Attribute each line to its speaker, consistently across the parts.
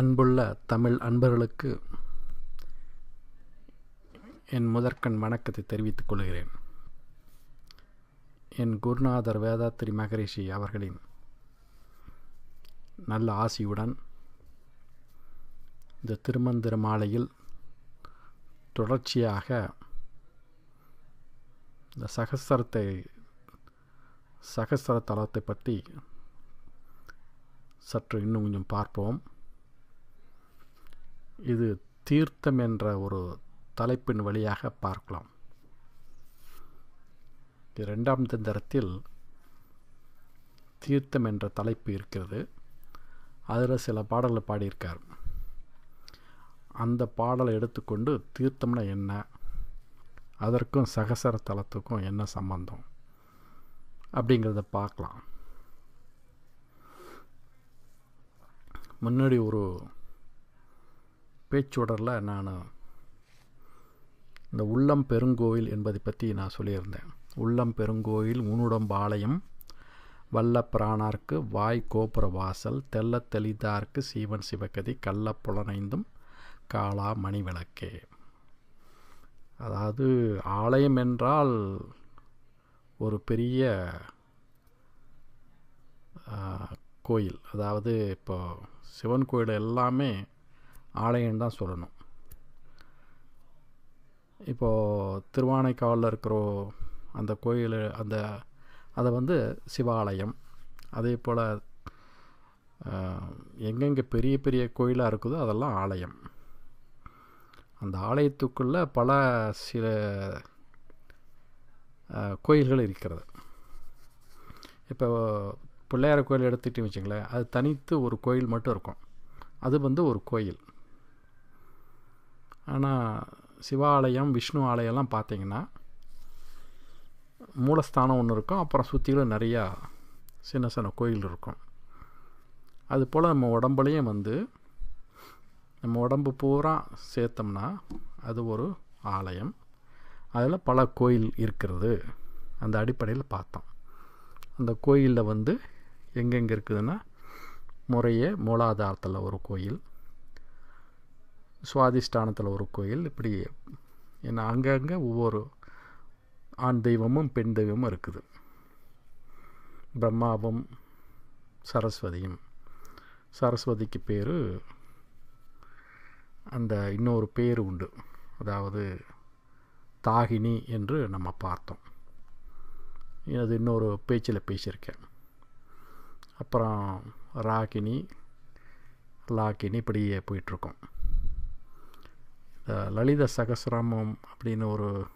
Speaker 1: அன்புள்ள தமிழ் அன்பர்களுக்கு என் முதற்கண் வணக்கத்தை தெரிவித்துக் கொள்கிறேன். என் குருநாதர் வேதாத்திரி மகரிஷி அவர்களின் நல்ல ஆசியுடன் இந்த திருமந்திர மாலையில் தொடர்ச்சியாக இந்த சகசரத்தை சகசர தளத்தை பற்றி சற்று இன்னும் கொஞ்சம் பார்ப்போம். இது தீர்த்தம் என்ற ஒரு தலைப்பின் வழியாக பார்க்கலாம். இரண்டாம் தந்திரத்தில் தீர்த்தம் என்ற தலைப்பு இருக்கிறது. அதில் சில பாடல்களை பாடியிருக்கார். அந்த பாடலை எடுத்துக்கொண்டு தீர்த்தம்னா என்ன? அதற்கும் சகசர தலத்துக்கும் என்ன சம்பந்தம்? அப்படிங்கிறத பார்க்கலாம். முன்னாடி ஒரு பேச்சுடரில் நான் இந்த உள்ளம் பெருங்கோயில் என்பதை பற்றி நான் சொல்லியிருந்தேன். உள்ளம் பெருங்கோயில் உனுடம்பாளையம் வல்ல பிராணார்க்கு வாய் கோபுர வாசல் தெல்ல தெளிதார்க்கு சீவன் சிவகதி கள்ள புலனைந்தும் காளா மணி விளக்கே. அதாவது ஆலயம் என்றால் ஒரு பெரிய கோயில். அதாவது இப்போ சிவன் கோயில் எல்லாமே ஆலயம் தான் சொல்லணும். இப்போது திருவானைக்காவில் இருக்கிற அந்த கோயில் அந்த அதை வந்து சிவாலயம். அதே போல் எங்கெங்கே பெரிய பெரிய கோயிலாக இருக்குதோ அதெல்லாம் ஆலயம். அந்த ஆலயத்துக்குள்ளே பல சில கோயில்கள் இருக்கிறது. இப்போ பிள்ளையார் கோயில் எடுத்துகிட்டு வச்சுங்களேன் அது தனித்து ஒரு கோயில் மட்டும் இருக்கும். அது வந்து ஒரு கோயில். ஆனால் சிவாலயம் விஷ்ணு ஆலயம்லாம் பார்த்தீங்கன்னா மூலஸ்தானம் ஒன்று இருக்கும். அப்புறம் சுற்றிலும் நிறையா சின்ன சின்ன கோயில் இருக்கும். அது போல் நம்ம உடம்புலையும் வந்து நம்ம உடம்பு பூரா சேர்த்தோம்னா அது ஒரு ஆலயம். அதில் பல கோயில் இருக்கிறது. அந்த அடிப்படையில் பார்த்தோம். அந்த கோயிலில் வந்து எங்கெங்கே இருக்குதுன்னா முறையே மூலாதாரத்தில் ஒரு கோயில். சுவாதிஷ்டானத்தில் ஒரு கோயில் இப்படி ஏன்னா அங்கங்கே ஒவ்வொரு ஆண் தெய்வமும் பெண் தெய்வமும் இருக்குது. பிரம்மாவும் சரஸ்வதியும். சரஸ்வதிக்கு பேர் அந்த இன்னொரு பேர் உண்டு. அதாவது தாகினி என்று நம்ம பார்த்தோம். அது இன்னொரு பேச்சில் பேசியிருக்கேன். அப்புறம் ராகினி லாக்கினி இப்படியே போயிட்டுருக்கோம். லலித சகசிராமம் அப்படின்னு ஒரு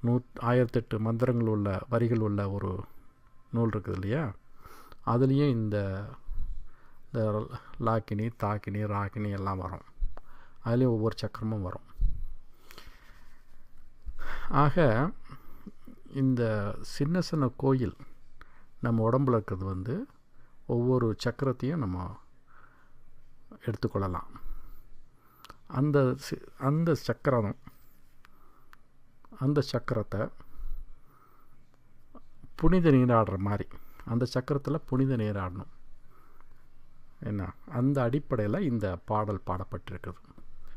Speaker 1: நூ ஆயிரத்தெட்டு மந்திரங்கள் உள்ள வரிகள் உள்ள ஒரு நூல் இருக்குது இல்லையா? அதுலேயும் இந்த இந்த லாக்கினி தாக்கினி ராகினி எல்லாம் வரும். அதுலேயும் ஒவ்வொரு சக்கரமும் வரும். ஆக இந்த சின்ன சின்ன கோயில் நம்ம உடம்புல இருக்கிறது வந்து ஒவ்வொரு சக்கரத்தையும் நம்ம எடுத்துக்கொள்ளலாம். அந்த அந்த சக்கரம் அந்த சக்கரத்தை புனித நீராடுற மாதிரி அந்த சக்கரத்தில் புனித நீராடணும். என்ன? அந்த அடிப்படையில் இந்த பாடல் பாடப்பட்டிருக்குது.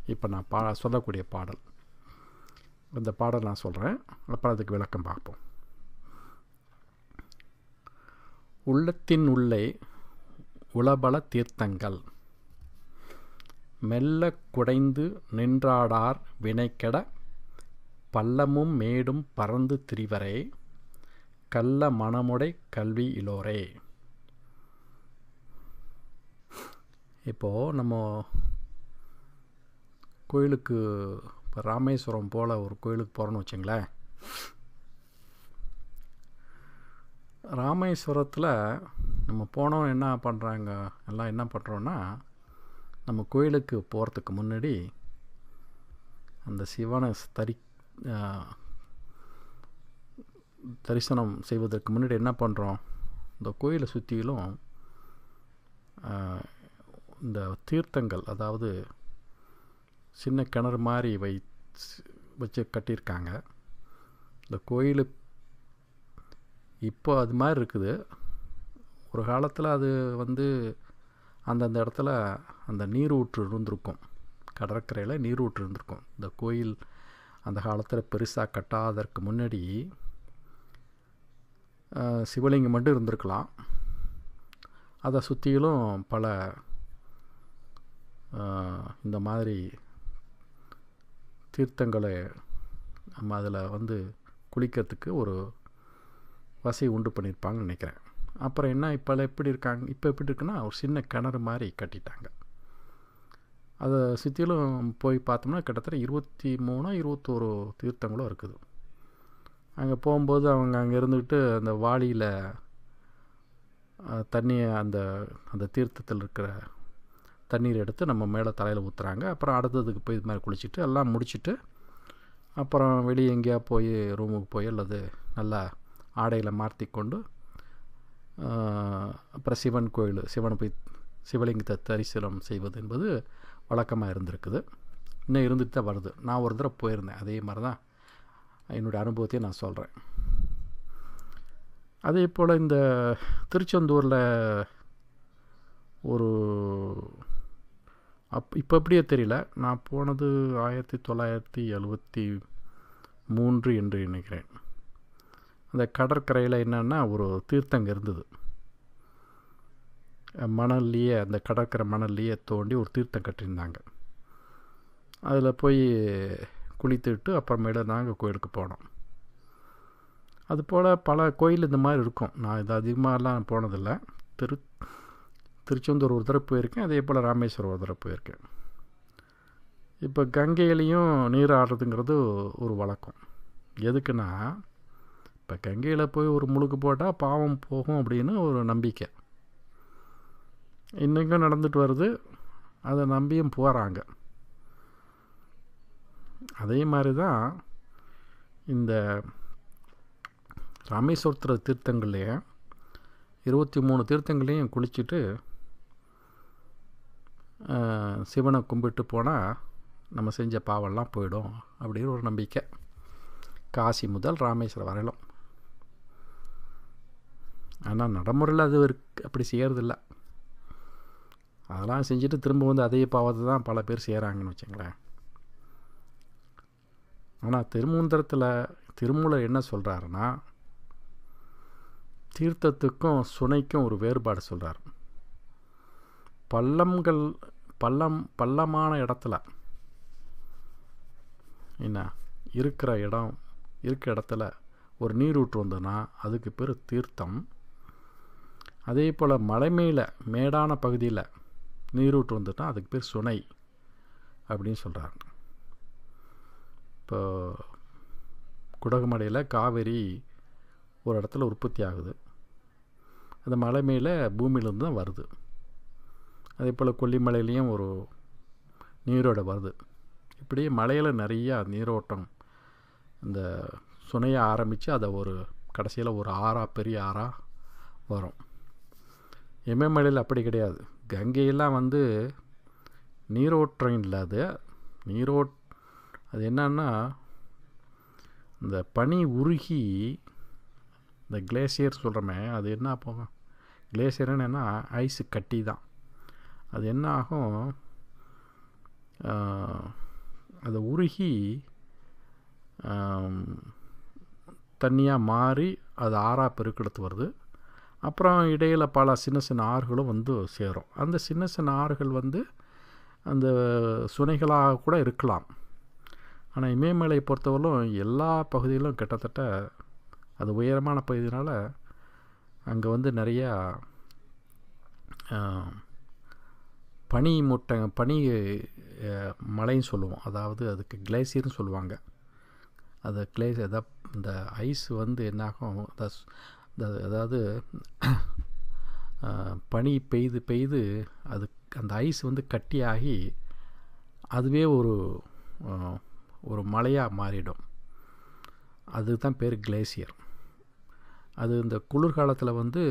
Speaker 1: இப்போ நான் பா சொல்லக்கூடிய பாடல். இந்த பாடல் நான் சொல்கிறேன் அப்புறம் அதுக்கு விளக்கம் பார்ப்போம். உள்ளத்தின் உள்ளே உளபல தீர்த்தங்கள். மெல்ல குடைந்து நின்றாடார் வினைக்கெட பள்ளமும் மேடும் பறந்து திரிவரே கள்ள மனமுடை கல்வி இலோரே. இப்போது நம்ம கோயிலுக்கு இப்போ ராமேஸ்வரம் போல் ஒரு கோயிலுக்கு போகிறோன்னு வச்சுங்களேன். ராமேஸ்வரத்தில் நம்ம போனோம் என்ன பண்ணுறாங்க எல்லாம் என்ன பண்ணுறோன்னா நம்ம கோயிலுக்கு போகிறதுக்கு முன்னாடி அந்த சிவனை தரி தரிசனம் செய்வதற்கு முன்னாடி என்ன பண்ணுறோம் இந்த கோயிலை சுற்றிலும் இந்த தீர்த்தங்கள் அதாவது சின்ன கிணறு மாதிரி வை வச்சு கட்டியிருக்காங்க. இந்த கோயில் இப்போ அது மாதிரி இருக்குது. ஒரு காலத்தில் அது வந்து அந்தந்த இடத்துல அந்த நீரூற்று இருந்திருக்கும். கடற்கரையில் நீரூற்று இருந்திருக்கும். இந்த கோயில் அந்த காலத்தில் பெருசாக கட்டாததற்கு முன்னாடி சிவலிங்கம் மட்டும் இருந்திருக்கலாம். அதை சுற்றிலும் பல இந்த மாதிரி தீர்த்தங்களை நம்ம அதில் வந்து குளிக்கிறதுக்கு ஒரு வசதி உண்டு பண்ணியிருப்பாங்கன்னு நினைக்கிறேன். அப்புறம் என்ன இப்போ எப்படி இருக்காங்க? இப்போ எப்படி இருக்குன்னா ஒரு சின்ன கிணறு மாதிரி கட்டிட்டாங்க. அதை சுற்றிலும் போய் பார்த்தோம்னா கிட்டத்தட்ட இருபத்தி மூணோ இருபத்தோரு தீர்த்தங்களும் இருக்குது. அங்கே போகும்போது அவங்க அங்கே இருந்துக்கிட்டு அந்த வாளியில் தண்ணியை அந்த அந்த தீர்த்தத்தில் இருக்கிற தண்ணீர் எடுத்து நம்ம மேலே தலையில் ஊற்றுறாங்க அப்புறம் அடுத்ததுக்கு போய் இது மாதிரி குளிச்சுட்டு எல்லாம் முடிச்சுட்டு அப்புறம் வெளியே எங்கேயா போய் ரூமுக்கு போய் அல்லது நல்லா ஆடையில் மாற்றி கொண்டு அப்புறம் சிவன் கோயில் சிவனை போய் சிவலிங்கத்தை தரிசனம் செய்வது என்பது வழக்கமாக இருந்திருக்குது. இன்னும் இருந்துட்டு தான் வருது. நான் ஒரு தடவை போயிருந்தேன். அதே மாதிரி தான் என்னுடைய அனுபவத்தையும் நான் சொல்கிறேன் அதே போல் இந்த திருச்செந்தூரில் ஒரு அப் இப்போ எப்படியே தெரியல. நான் போனது ஆயிரத்தி தொள்ளாயிரத்தி எழுபத்தி மூன்று என்று நினைக்கிறேன். அந்த கடற்கரையில் என்னென்னா ஒரு தீர்த்தங்க இருந்தது. மணல்லையே அந்த கடற்கரை மணல்லையே தோண்டி ஒரு தீர்த்தம் கட்டியிருந்தாங்க. அதில் போய் குளித்துட்டு அப்புறமேல நாங்கள் கோயிலுக்கு போனோம். அதுபோல் பல கோயில் இந்த மாதிரி இருக்கும். நான் இது அதிகமாகலாம் போனதில்லை. திரு திருச்செந்தூர் ஒரு தடவை போயிருக்கேன். அதே போல் ராமேஸ்வரம் ஒரு தடவை போயிருக்கேன். இப்போ கங்கையிலையும் நீர் ஆடுறதுங்கிறது ஒரு வழக்கம். எதுக்குன்னா இப்போ கங்கையில் போய் ஒரு முழுக்கு போட்டால் பாவம் போகும் அப்படின்னு ஒரு நம்பிக்கை. இன்றைக்கும் நடந்துட்டு வருது. அதை நம்பியும் போகிறாங்க அதே மாதிரி தான் இந்த ராமேஸ்வரத்தில் தீர்த்தங்கள்லேயே இருபத்தி மூணு தீர்த்தங்களையும் குளிச்சுட்டு சிவனை கும்பிட்டு போனால் நம்ம செஞ்ச பாவெல்லாம் போயிடும் அப்படின்னு ஒரு நம்பிக்கை. காசி முதல் ராமேஸ்வரம் வரையிலும். ஆனால் நடைமுறையில் அது இருக்கு அப்படி செய்கிறதில்லை அதெல்லாம் செஞ்சுட்டு திரும்ப வந்து அதே பாவத்தை தான் பல பேர் செய்கிறாங்கன்னு வச்சுங்களேன். ஆனால் திருமூந்திரத்தில் திருமூலர் என்ன சொல்கிறாருன்னா தீர்த்தத்துக்கும் சுனைக்கும் ஒரு வேறுபாடு சொல்கிறார் பள்ளம்கள் பள்ளம் பள்ளமான இடத்துல என்ன இருக்கிற இடம் இருக்கிற இடத்துல ஒரு நீரூற்று வந்ததுன்னா அதுக்கு பேர் தீர்த்தம். அதே போல் மலை மேலே மேடான பகுதியில் நீரூற்று வந்துட்டால் அதுக்கு பேர் சுனை அப்படின்னு சொல்கிறாங்க இப்போ குடகுமலையில் காவேரி ஒரு இடத்துல உற்பத்தி ஆகுது. அந்த மலை மேலே பூமியிலேருந்து தான் வருது. அதே போல் கொல்லிமலையிலையும் ஒரு நீரோடை வருது. இப்படி மலையில் நிறையா நீரோட்டம் இந்த சுனையை ஆரம்பித்து அதை ஒரு கடைசியில் ஒரு ஆறா பெரிய ஆறாக வரும். இமயமலையில் அப்படி கிடையாது. கங்கையெல்லாம் வந்து நீரோட்டம் இல்லை அது. நீரோட் அது என்னன்னா இந்த பனி உருகி இந்த கிளேசியர் சொல்கிறோமே அது என்ன போகும் கிளேசியர்னு என்ன? ஐஸு கட்டி தான். அது என்ன ஆகும்? அதை உருகி தண்ணியாக மாறி அது ஆறாக பெருக்கெடுத்து வருது. அப்புறம் இடையில் பல சின்ன சின்ன ஆறுகளும் வந்து சேரும். அந்த சின்ன சின்ன ஆறுகள் வந்து அந்த சுனைகளாக கூட இருக்கலாம். ஆனால் இமயமலை பொறுத்தவரையிலும் எல்லா பகுதியிலும் கிட்டத்தட்ட அது உயரமான பகுதியினால் அங்கே வந்து நிறையா பனி மூட்டை பனி மலைன்னு சொல்லுவோம். அதாவது அதுக்கு கிளேசியர்னு சொல்லுவாங்க. அது கிளேஸ் எதாவது இந்த ஐஸ் வந்து என்னாகும் அதாவது பனி பெய்து பெய்து அது அந்த ஐஸ் வந்து கட்டியாகி அதுவே ஒரு ஒரு மலையாக மாறிடும். அதுதான் பேர் கிளேசியர். அது இந்த குளிர்காலத்தில் வந்து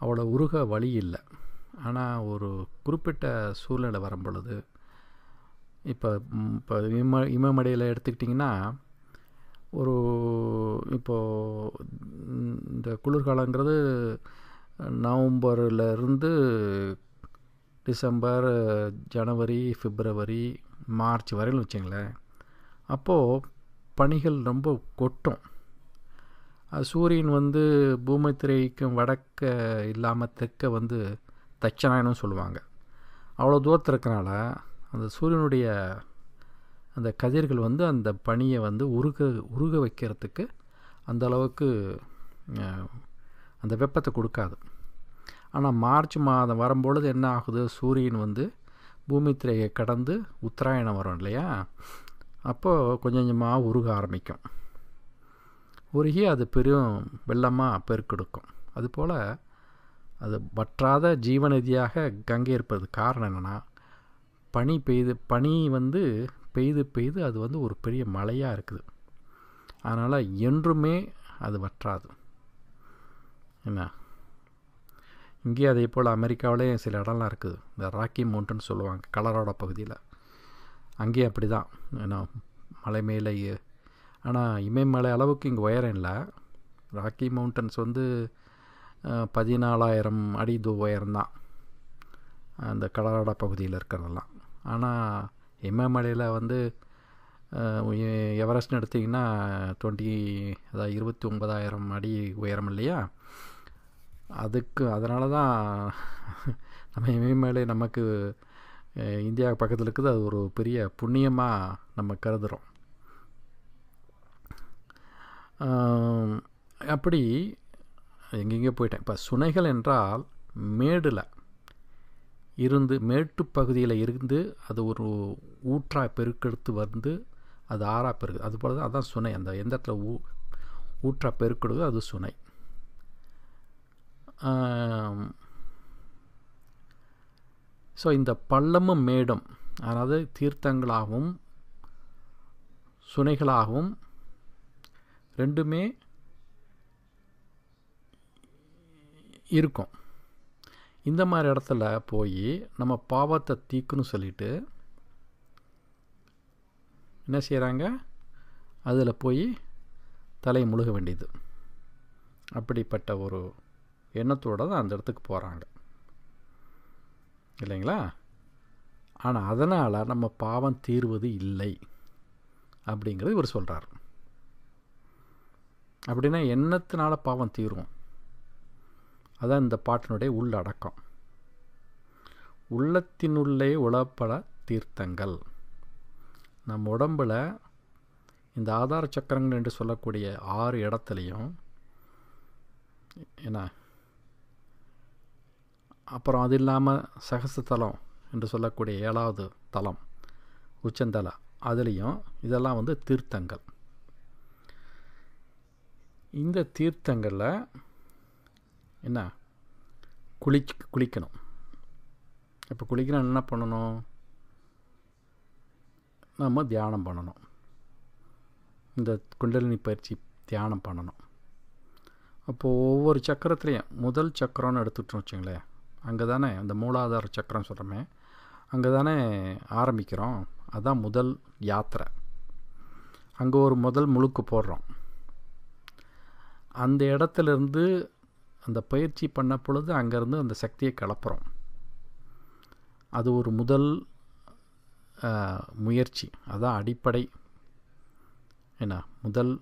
Speaker 1: அவ்வளோ உருக வழி இல்லை. ஆனால் ஒரு குறிப்பிட்ட சூழ்நிலை வரும் பொழுது இப்போ இப்போ இம இமமடையில் எடுத்துக்கிட்டிங்கன்னா ஒரு இப்போது இந்த குளிர்காலங்கிறது நவம்பர்லேருந்து டிசம்பர் ஜனவரி பிப்ரவரி மார்ச் வரையிலும் வச்சுங்களேன். அப்போது பனிகள் ரொம்ப கொட்டும். சூரியன் வந்து பூமி திரைக்கும் வடக்க இல்லாமல் தெற்க வந்து தட்சணாயனம் சொல்லுவாங்க. அவ்வளோ தூரத்தில் இருக்கனால அந்த சூரியனுடைய அந்த கதிர்கள் வந்து அந்த பனியை வந்து உருக உருக வைக்கிறதுக்கு அந்தளவுக்கு அந்த வெப்பத்தை கொடுக்காது. ஆனால் மார்ச் மாதம் வரும்பொழுது என்ன ஆகுது? சூரியன் வந்து பூமி திரையை கடந்து உத்தராயணம் வரும் இல்லையா? அப்போது கொஞ்சம் கொஞ்சமாக உருக ஆரம்பிக்கும். உருகி அது பெரும் வெள்ளமாக பெருக்கெடுக்கும் அதுபோல் அது வற்றாத ஜீவநதியாக கங்கை இருப்பது காரணம் என்னென்னா பனி பெய்து பனி வந்து பெய்து பெய்து அது வந்து ஒரு பெரிய மழையாக இருக்குது. அதனால் என்றுமே அது வற்றாது. என்ன? இங்கே அதே போல் அமெரிக்காவிலே சில இடம்லாம் இருக்குது. இந்த ராக்கி மவுண்டன் சொல்லுவாங்க கலரோட பகுதியில். அங்கேயும் அப்படி தான். ஏன்னா மலை மேலே ஆனால் இமயமலை அளவுக்கு இங்கே உயரம் இல்லை. ராக்கி மவுண்டன்ஸ் வந்து பதினாலாயிரம் அடி தூ உயரம்தான் அந்த கலராடோ பகுதியில் இருக்கிறதெல்லாம். ஆனால் இமயமலையில் வந்து எவரெஸ்ட்னு எடுத்திங்கன்னா டுவெண்ட்டி அதாவது இருபத்தி ஒன்பதாயிரம் அடி உயரம் இல்லையா? அதுக்கு அதனால தான் நம்ம இமயமலை நமக்கு இந்தியா பக்கத்தில் இருக்குது. அது ஒரு பெரிய புண்ணியமாக நம்ம கருதுகிறோம் அப்படி எங்கெங்கே போயிட்டேன். இப்போ சுனைகள் என்றால் மேடில் இருந்து மேட்டு பகுதியில் இருந்து அது ஒரு ஊற்றா பெருக்கெடுத்து வந்து அது ஆறா பெருக்குது அது தான் அதான் சுனை. அந்த எந்த இடத்துல ஊ ஊற்றா பெருக்கெடுது அது சுனை. ஸோ இந்த பள்ளமும் மேடும் அதாவது தீர்த்தங்களாகவும் சுனைகளாகவும் ரெண்டுமே இருக்கும். இந்த மாதிரி இடத்துல போய் நம்ம பாவத்தை தீக்குன்னு சொல்லிட்டு என்ன செய்கிறாங்க அதில் போய் தலை முழுக வேண்டியது. அப்படிப்பட்ட ஒரு எண்ணத்தோடு தான் அந்த இடத்துக்கு போகிறாங்க இல்லைங்களா? ஆனால் அதனால் நம்ம பாவம் தீர்வது இல்லை அப்படிங்கிறது இவர் சொல்கிறார் அப்படின்னா எண்ணத்தினால பாவம் தீரும் அதான் இந்த பாட்டினுடைய உள்ளடக்கம். உள்ளத்தினுள்ளே உழப்பல தீர்த்தங்கள். நம் உடம்பில் இந்த ஆதார சக்கரங்கள் என்று சொல்லக்கூடிய ஆறு இடத்துலையும் என்ன அப்புறம் அது இல்லாமல் சகசத்தலம் என்று சொல்லக்கூடிய ஏழாவது தலம் உச்சந்தல அதுலேயும் இதெல்லாம் வந்து தீர்த்தங்கள். இந்த தீர்த்தங்களில் என்ன? குளி குளிக்கணும். இப்போ குளிக்கணும் என்ன பண்ணணும்? நம்ம தியானம் பண்ணணும். இந்த குண்டலினி பயிற்சி தியானம் பண்ணணும். அப்போது ஒவ்வொரு சக்கரத்துலேயும் முதல் சக்கரம்னு எடுத்துட்டோம் வச்சுங்களேன். அங்கே தானே அந்த மூலாதார சக்கரம் சொல்கிறோமே அங்கே தானே ஆரம்பிக்கிறோம். அதுதான் முதல் யாத்திரை. அங்கே ஒரு முதல் முழுக்கு போடுறோம். அந்த இடத்துலேருந்து அந்த பயிற்சி பண்ண பொழுது அங்கேருந்து அந்த சக்தியை கலப்புறோம். அது ஒரு முதல் முயற்சி. அதான் அடிப்படை என்ன முதல்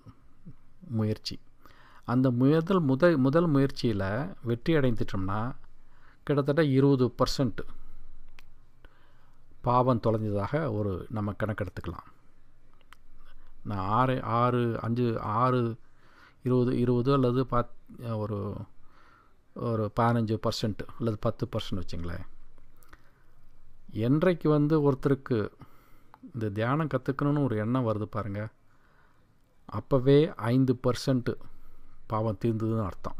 Speaker 1: முயற்சி. அந்த முதல் முதல் முதல் முயற்சியில் வெற்றி அடைந்துட்டோம்னா கிட்டத்தட்ட இருபது பர்சன்ட் பாவம் தொலைஞ்சதாக ஒரு நம்ம கணக்கெடுத்துக்கலாம். நான் ஆறு ஆறு அஞ்சு ஆறு இருபது இருபது அல்லது பத் ஒரு ஒரு பதினஞ்சு பர்சன்ட் அல்லது பத்து பர்சன்ட் வச்சுங்களேன். என்றைக்கு வந்து ஒருத்தருக்கு இந்த தியானம் கற்றுக்கணுன்னு ஒரு எண்ணம் வருது பாருங்கள் அப்போவே ஐந்து பர்சன்ட்டு பாவம் தீர்ந்ததுன்னு அர்த்தம்.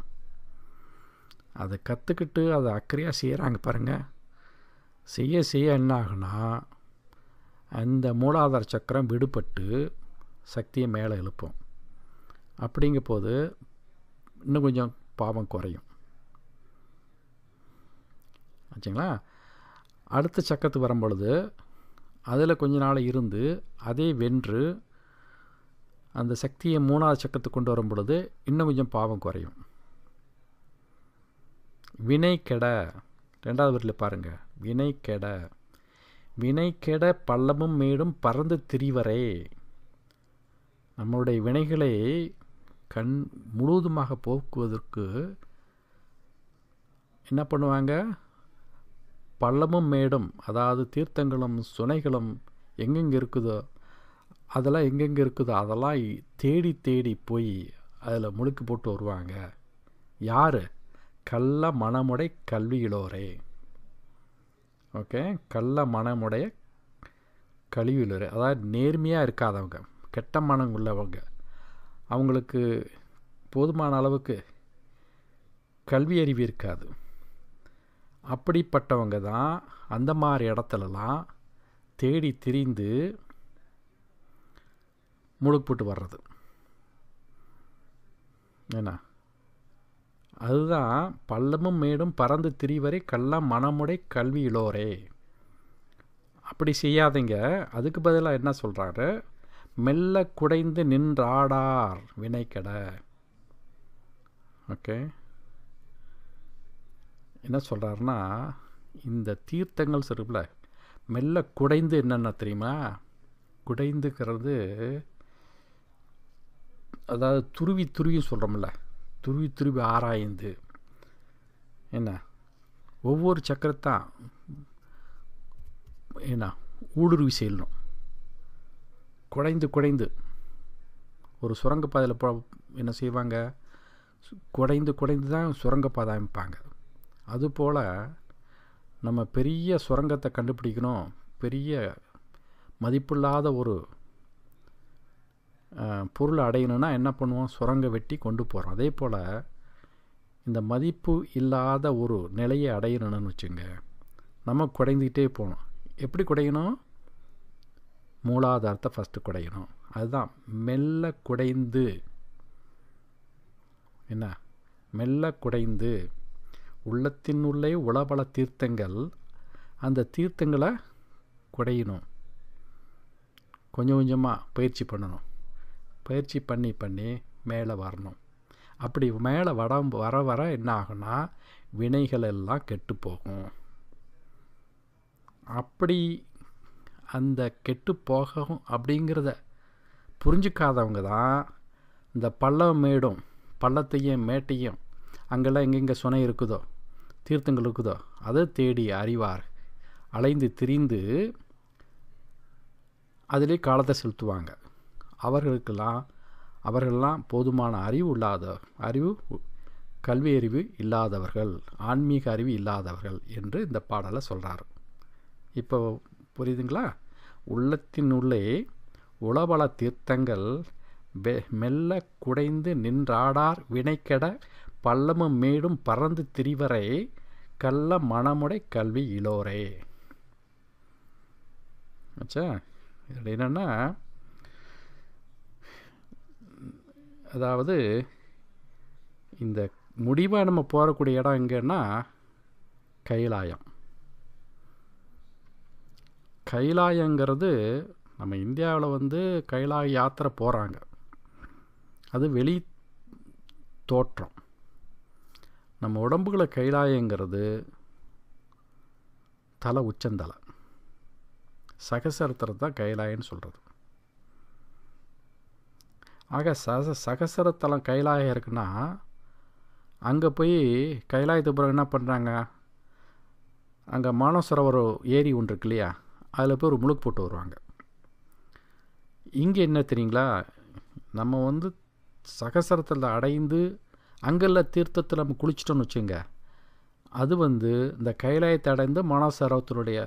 Speaker 1: அதை கற்றுக்கிட்டு அதை அக்கறையாக செய்கிறாங்க பாருங்கள் செய்ய செய்ய என்ன ஆகுனா அந்த மூலாதார சக்கரம் விடுபட்டு சக்தியை மேலே எழுப்போம். அப்படிங்க போது இன்னும் கொஞ்சம் பாவம் குறையும். ஆச்சுங்களா? அடுத்த சக்கரத்துக்கு வரும்பொழுது அதில் கொஞ்ச நாள் இருந்து அதே வென்று அந்த சக்தியை மூணாவது சக்கரத்துக்கு கொண்டு வரும் பொழுது இன்னும் கொஞ்சம் பாவம் குறையும். வினை கெட ரெண்டாவது வரியில் பாருங்கள் வினை கெட வினை கெட பள்ளமும் மேடும் பறந்து திரிவரே. நம்மளுடைய வினைகளை கண் முழுவதுமாக போக்குவதற்கு என்ன பண்ணுவாங்க? பள்ளமும் மேடும் அதாவது தீர்த்தங்களும் சுனைகளும் எங்கெங்கே இருக்குதோ அதெல்லாம் எங்கெங்கே இருக்குதோ அதெல்லாம் தேடி தேடி போய் அதில் முழுக்கு போட்டு வருவாங்க. யார்? கள்ள மனமுடை கல்வியிலோரே. ஓகே? கள்ள மனமுடைய கல்வியிலோரே. அதாவது நேர்மையாக இருக்காதவங்க கெட்ட மனம் உள்ளவங்க அவங்களுக்கு போதுமான அளவுக்கு கல்வி அறிவு இருக்காது. அப்படிப்பட்டவங்க தான் அந்த மாதிரி இடத்துலலாம் தேடி திரிந்து முழுப்பிட்டு வர்றது. என்ன? அதுதான் பள்ளமும் மேடும் பறந்து திரிவரை கள்ள மனமுடை கல்வியிலோரே. அப்படி செய்யாதீங்க. அதுக்கு பதிலாக என்ன சொல்கிறாரு மெல்ல குடைந்து நின்றாடார் வினைக்கட ஓகே. என்ன சொல்கிறாருன்னா இந்த தீர்த்தங்கள் சிறுப்பில் மெல்ல குடைந்து என்னென்ன தெரியுமா? குடைந்துக்கிறது அதாவது துருவி துருவி சொல்கிறோம்ல துருவி துருவி ஆராய்ந்து என்ன ஒவ்வொரு சக்கரத்தான் என்ன ஊடுருவி செல்லணும் குடைந்து குடைந்து ஒரு சுரங்கப்பாதையில் போ என்ன செய்வாங்க? குடைந்து குடைந்து தான் சுரங்கப்பாதை அமைப்பாங்க. அதுபோல் நம்ம பெரிய சுரங்கத்தை கண்டுபிடிக்கணும். பெரிய மதிப்பில்லாத ஒரு பொருள் அடையணும்னா என்ன பண்ணுவோம்? சுரங்க வெட்டி கொண்டு போகிறோம் அதே போல் இந்த மதிப்பு இல்லாத ஒரு நிலையை அடையணும்னு வச்சுங்க நம்ம குடைந்துக்கிட்டே போகணும். எப்படி குடையணும்? மூலாதாரத்தை ஃபஸ்ட்டு குடையணும். அதுதான் மெல்ல குடைந்து. என்ன? மெல்ல குடைந்து. உள்ளத்தினுள்ளே உளபல தீர்த்தங்கள் அந்த தீர்த்தங்களை குடையணும். கொஞ்சம் கொஞ்சமாக பயிற்சி பண்ணணும். பயிற்சி பண்ணி பண்ணி மேலே வரணும். அப்படி மேலே வட வர வர என்ன ஆகும்னா வினைகள் எல்லாம் கெட்டு போகும். அப்படி அந்த கெட்டு போகும் அப்படிங்கிறத புரிஞ்சுக்காதவங்க தான் இந்த பள்ளம் மேடும் பள்ளத்தையும் மேட்டையும் அங்கெல்லாம் எங்கெங்கே சுனை இருக்குதோ தீர்த்தங்கள் இருக்குதோ அதை தேடி அறிவார். அலைந்து திரிந்து அதிலே காலத்தை செலுத்துவாங்க. அவர்களுக்கெல்லாம் அவர்களெல்லாம் போதுமான அறிவு இல்லாத அறிவு கல்வி அறிவு இல்லாதவர்கள் ஆன்மீக அறிவு இல்லாதவர்கள் என்று இந்த பாடலை சொல்கிறார் இப்போ புரியுதுங்களா? உள்ளத்தினுள்ளே உளபல தீர்த்தங்கள் மெல்ல குடைந்து நின்றாடார் வினைக்கெட பள்ளமும் மேடும் பறந்து திரிவரை கள்ள மனமுடை கல்வி இளோரே. ஆச்சா என்னென்னா அதாவது இந்த முடிவாக நம்ம போகக்கூடிய இடம் எங்கன்னா கைலாயம். கைலாயங்கிறது நம்ம இந்தியாவில் வந்து கைலாய யாத்திரை போகிறாங்க அது வெளி தோற்றம். நம்ம உடம்புகளை கைலாயங்கிறது தலை உச்சந்தலை. சகசரத்தில் தான் கைலாயன்னு சொல்கிறது ஆக சக சகசரத்தலம் கைலாயம் இருக்குன்னா அங்கே போய் கைலாயத்து பிறகு என்ன பண்ணுறாங்க அங்கே மானசரவர் ஏரி ஒன்று இருக்கு இல்லையா? அதில் போய் ஒரு முழுக்கு போட்டு வருவாங்க. இங்கே என்ன தெரியுங்களா? நம்ம வந்து சகசரத்தில் அடைந்து அங்கெல்ல தீர்த்தத்தில் நம்ம குளிச்சிட்டோம்னு வச்சுங்க அது வந்து இந்த கைலாயத்தை அடைந்து மானசரோவத்தினுடைய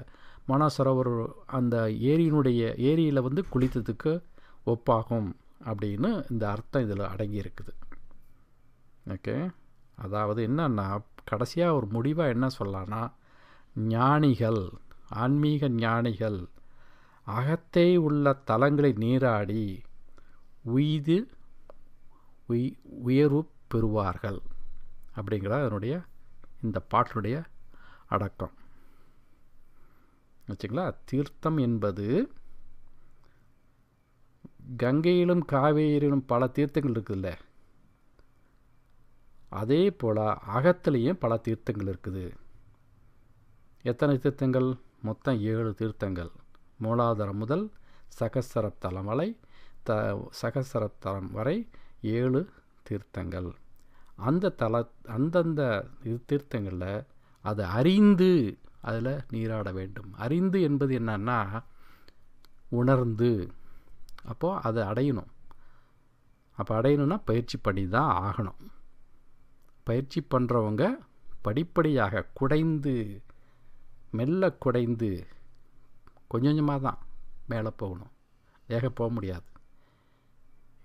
Speaker 1: மானசரோவர் அந்த ஏரியினுடைய ஏரியில் வந்து குளித்ததுக்கு ஒப்பாகும். அப்படின்னு இந்த அர்த்தம் இதில் அடங்கி இருக்குது ஓகே? அதாவது என்னன்னா கடைசியாக ஒரு முடிவாக என்ன சொல்லலான்னா ஞானிகள் ஆன்மீக ஞானிகள் அகத்தே உள்ள தலங்களை நீராடி உய்து உய் உயர்வு பெறுவார்கள். அப்படிங்கிறது அதனுடைய இந்த பாட்டினுடைய அடக்கம். வச்சுங்களா? தீர்த்தம் என்பது கங்கையிலும் காவேரியிலும் பல தீர்த்தங்கள் இருக்குதுல்ல? அதே போல் அகத்துலேயும் பல தீர்த்தங்கள் இருக்குது. எத்தனை தீர்த்தங்கள்? மொத்தம் ஏழு தீர்த்தங்கள். மூலாதாரம் முதல் சகசரத்தலம் வரை த சகசரத்தலம் வரை ஏழு தீர்த்தங்கள். அந்த தல அந்தந்த தீர்த்தங்களில் அதை அறிந்து அதில் நீராட வேண்டும். அறிந்து என்பது என்னன்னா உணர்ந்து. அப்போது அதை அடையணும். அப்போ அடையணும்னா பயிற்சி பண்ணி தான் ஆகணும். பயிற்சி பண்ணுறவங்க படிப்படியாக குடைந்து மெல்ல குடைந்து கொஞ்சம் கொஞ்சமாக தான் மேலே போகணும். வேக போக முடியாது.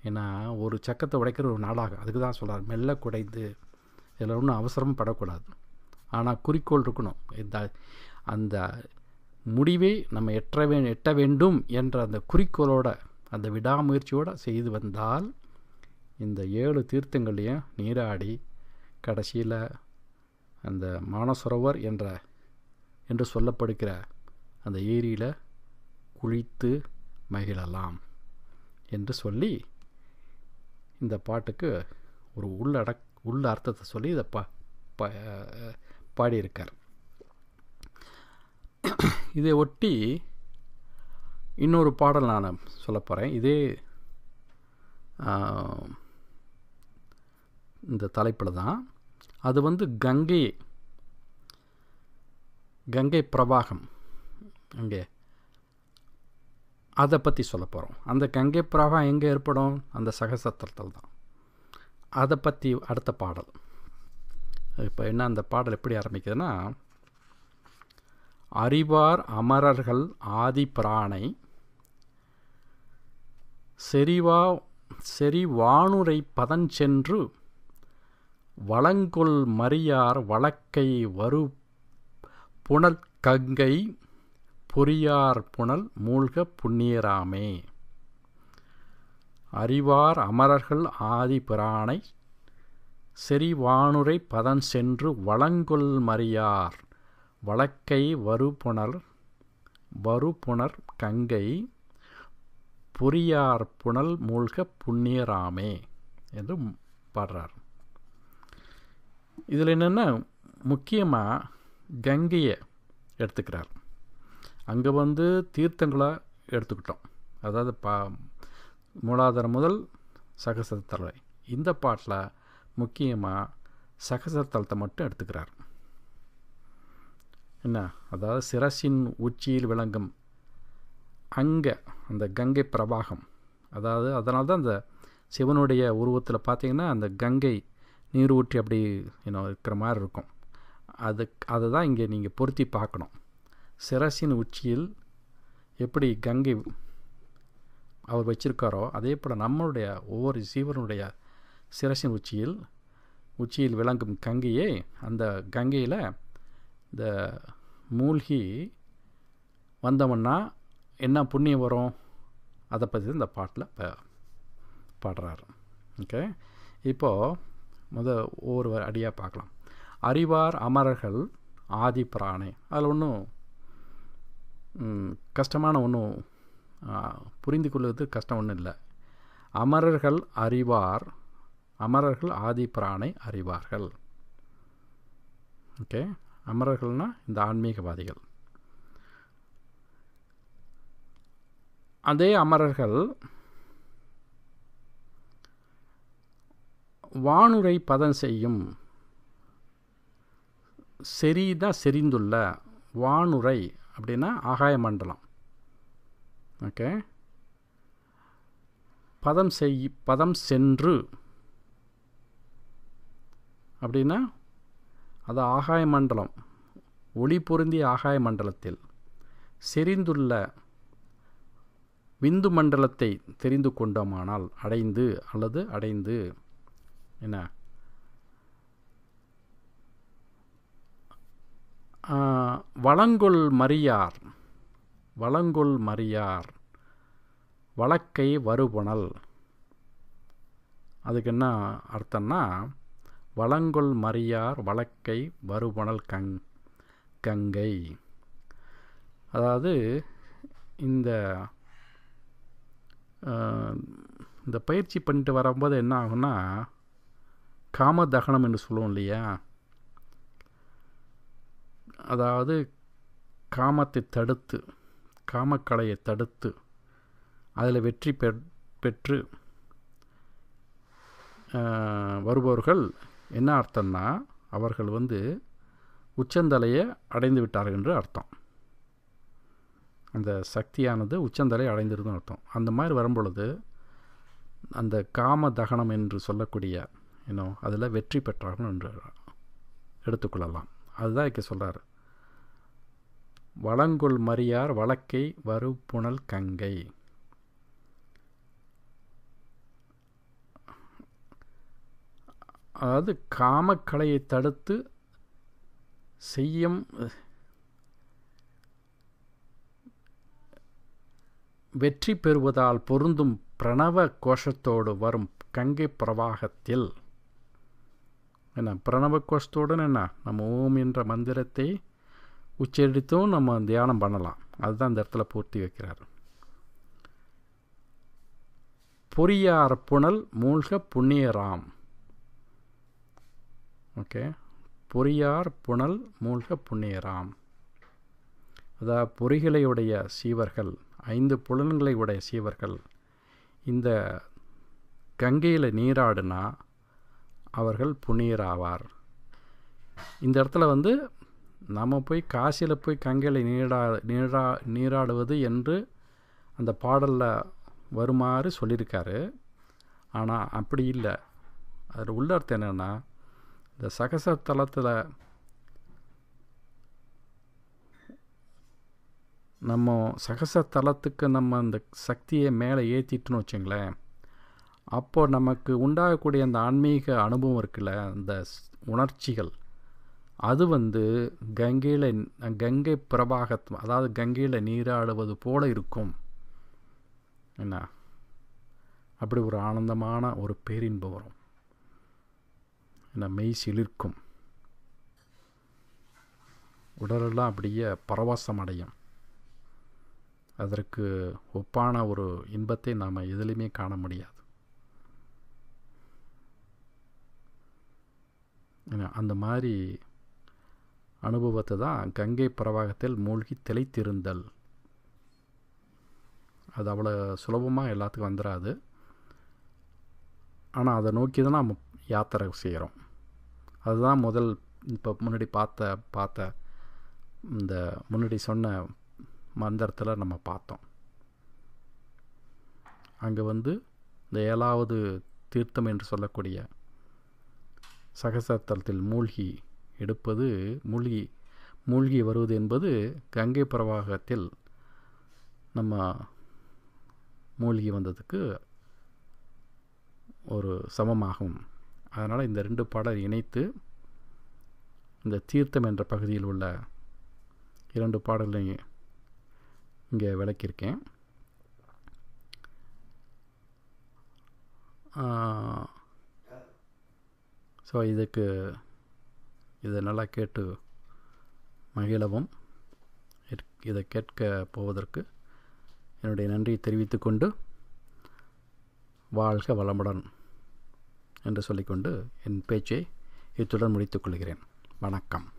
Speaker 1: ஏன்னா ஒரு சக்கத்தை உடைக்கிற ஒரு நாளாகும் அதுக்கு தான் சொல்கிறார் மெல்ல குடைந்து இதில் ஒன்றும் அவசரமும் படக்கூடாது. ஆனால் குறிக்கோள் இருக்கணும். இந்த அந்த முடிவை நம்ம எட்ட வே எட்ட வேண்டும் என்ற அந்த குறிக்கோளோட அந்த விடாமுயற்சியோடு செய்து வந்தால் இந்த ஏழு தீர்த்தங்களையும் நீராடி கடைசியில் அந்த மானசரோவர் என்ற என்று சொல்லப்படுகிற அந்த ஏரியில் குளித்து மகிழலாம் என்று சொல்லி இந்த பாட்டுக்கு ஒரு உள்ளடக் உள்ள அர்த்தத்தை சொல்லி இதை பா பாடியிருக்கார். இதை ஒட்டி இன்னொரு பாடல் நான் சொல்ல போகிறேன் இதே இந்த தலைப்பில் தான். அது வந்து கங்கை கங்கை பிரவாகம். அங்கே அதை பற்றி சொல்ல போகிறோம் அந்த கங்கை பிரவாகம் எங்கே ஏற்படும்? அந்த சகசத்திரத்தில் தான். அதை பற்றி அடுத்த பாடல். இப்போ என்ன அந்த பாடல் எப்படி ஆரம்பிக்குதுன்னா அறிவார் அமரர்கள் ஆதி பிராணை செறிவா செறிவானுரை பதஞ்சென்று வளங்கொல் மரியார் வழக்கை வரு புனல் கங்கை பொறியார் புனல் மூழ்க புண்ணியராமே. அறிவார் அமரர்கள் ஆதி பிரானை செறிவானுரை பதன் சென்று வளங்கொல் மறியார் வழக்கை வருபுணர் வருபுணர் கங்கை பொறியார் புனல் மூழ்க புண்ணியராமே என்று பாடுறார். இதில் என்னென்னா முக்கியமாக கங்கையை எடுத்துக்கிறார். அங்கே வந்து தீர்த்தங்களை எடுத்துக்கிட்டோம். அதாவது பா மூலாதாரம் முதல் சகசத்தலை இந்த பாட்டில் முக்கியமாக சகசத்தலத்தை மட்டும் எடுத்துக்கிறார். என்ன? அதாவது சிரசின் உச்சியில் விளங்கும் அங்கே அந்த கங்கை பிரவாகம். அதாவது அதனால தான் அந்த சிவனுடைய உருவத்தில் பார்த்திங்கன்னா அந்த கங்கை நீர் ஊற்றி அப்படி இன்னும் இருக்கிற மாதிரி இருக்கும். அது அதை தான் இங்கே நீங்கள் பொருத்தி பார்க்கணும். சிரசின் உச்சியில் எப்படி கங்கை அவர் வச்சிருக்காரோ அதே போல் நம்மளுடைய ஒவ்வொரு சீவனுடைய சிரசின் உச்சியில் உச்சியில் விளங்கும் கங்கையே அந்த கங்கையில் இந்த மூழ்கி வந்தோம்னா என்ன புண்ணியம் வரும்? அதை பற்றி இந்த பாட்டில் பாடுறாரு. ஓகே? இப்போது முத ஒவ்வொரு அடியாக பார்க்கலாம். அறிவார் அமரர்கள் ஆதி பிராணே. அதில் ஒன்றும் கஷ்டமான ஒன்றும் புரிந்து கொள்வது கஷ்டம் ஒன்றும் இல்லை. அமரர்கள் அறிவார் அமரர்கள் ஆதி பிராணை அறிவார்கள். ஓகே? அமரர்கள்னால் இந்த ஆன்மீகவாதிகள். அதே அமரர்கள் வானுரை பதம் செய்யும் செறிதான் செறிந்துள்ள வானுரை அப்படின்னா ஆகாய மண்டலம். ஓகே. பதம் செய் பதம் சென்று அப்படின்னா அது ஆகாய மண்டலம் ஒளி பொருந்திய ஆகாய மண்டலத்தில் செறிந்துள்ள விந்து மண்டலத்தை தெரிந்து கொண்டோமானால் அடைந்து அல்லது அடைந்து என்ன? வளங்கொள் மரியார் வளங்கொள் மரியார் வழக்கை வருபுணல். அதுக்கு என்ன அர்த்தம்னா வளங்கொள் மரியார் வழக்கை வருபுணல் கங் கங்கை. அதாவது இந்த இந்த பயிற்சி பண்ணிட்டு வரும்போது என்ன ஆகும்னா காமதகனம் என்று சொல்லுவோம் இல்லையா? அதாவது காமத்தை தடுத்து காமக்கலையை தடுத்து அதில் வெற்றி பெற்று வருபவர்கள் என்ன அர்த்தம்னா அவர்கள் வந்து உச்சந்தலையை அடைந்து விட்டார்கள் என்று அர்த்தம். அந்த சக்தியானது உச்சந்தலை அடைந்திருதுன்னு அர்த்தம். அந்த மாதிரி வரும்பொழுது அந்த காம தகனம் என்று சொல்லக்கூடிய இன்னும் அதில் வெற்றி பெற்றார்கள் என்று எடுத்துக்கொள்ளலாம். அதுதான் இங்கே சொல்கிறார் வளங்குள் மரியார் வழக்கை வறுப்புணல் கங்கை. அதாவது காமக்கலையை தடுத்து செய்யும் வெற்றி பெறுவதால் பொருந்தும் பிரணவ கோஷத்தோடு வரும் கங்கை பிரவாகத்தில். என்ன பிரணவ கோஷத்தோடு என்ன? நம்ம ஓம் என்ற மந்திரத்தை உச்சரித்தும் நம்ம தியானம் பண்ணலாம். அதுதான் இந்த இடத்துல பூர்த்தி வைக்கிறார். பொறியார் புனல் மூழ்க புண்ணியராம். ஓகே. பொறியார் புனல் மூழ்க புண்ணியராம். அதாவது பொறிகளையுடைய சீவர்கள் ஐந்து புலன்களை உடைய சீவர்கள் இந்த கங்கையில் நீராடினா அவர்கள் புண்ணியராவார். இந்த இடத்துல வந்து நம்ம போய் காசியில் போய் கங்கையில் நீரா நீரா நீராடுவது என்று அந்த பாடலில் வருமாறு சொல்லியிருக்காரு. ஆனால் அப்படி இல்லை. அதில் உள்ள அர்த்தம் என்னென்னா இந்த சகச தளத்தில் நம்ம சகச தளத்துக்கு நம்ம அந்த சக்தியை மேலே ஏற்றிட்டுன்னு வச்சுங்களேன் அப்போது நமக்கு உண்டாகக்கூடிய அந்த ஆன்மீக அனுபவம் இருக்குல்ல அந்த உணர்ச்சிகள் அது வந்து கங்கையில் கங்கை பிரபாகத் அதாவது கங்கையில் நீராடுவது போல இருக்கும். என்ன? அப்படி ஒரு ஆனந்தமான ஒரு பேரின்பம் வரும். என்ன மெய் சிலிர்க்கும். உடலெல்லாம் அப்படியே பரவசம் அடையும் அதற்கு ஒப்பான ஒரு இன்பத்தை நாம் எதிலையுமே காண முடியாது. அந்த மாதிரி அனுபவத்தை தான் கங்கை பிரவாகத்தில் மூழ்கி திளைத்திருந்தல். அது அவ்வளோ சுலபமாக எல்லாத்துக்கும் வந்துடாது ஆனால் அதை நோக்கி தான் நம்ம யாத்திரை செய்கிறோம். அதுதான் முதல் இப்போ முன்னாடி பார்த்த பார்த்த இந்த முன்னாடி சொன்ன மந்திரத்தில் நம்ம பார்த்தோம். அங்கே வந்து இந்த ஏழாவது தீர்த்தம் என்று சொல்லக்கூடிய சகசத்தலத்தில் மூழ்கி எடுப்பது மூழ்கி மூழ்கி வருவது என்பது கங்கை பிரவாகத்தில் நம்ம மூழ்கி வந்ததுக்கு ஒரு சமமாகும். அதனால் இந்த ரெண்டு பாடல் இணைத்து இந்த தீர்த்தம் என்ற பகுதியில் உள்ள இரண்டு பாடல்களையும் இங்கே விளக்கியிருக்கேன். ஸோ இதுக்கு இதை நல்லா கேட்டு மகிழவும். இதை கேட்க போவதற்கு என்னுடைய நன்றியை தெரிவித்துக்கொண்டு வாழ்க வளமுடன். என்று சொல்லிக்கொண்டு என் பேச்சை இத்துடன் முடித்துக்கொள்கிறேன் வணக்கம்.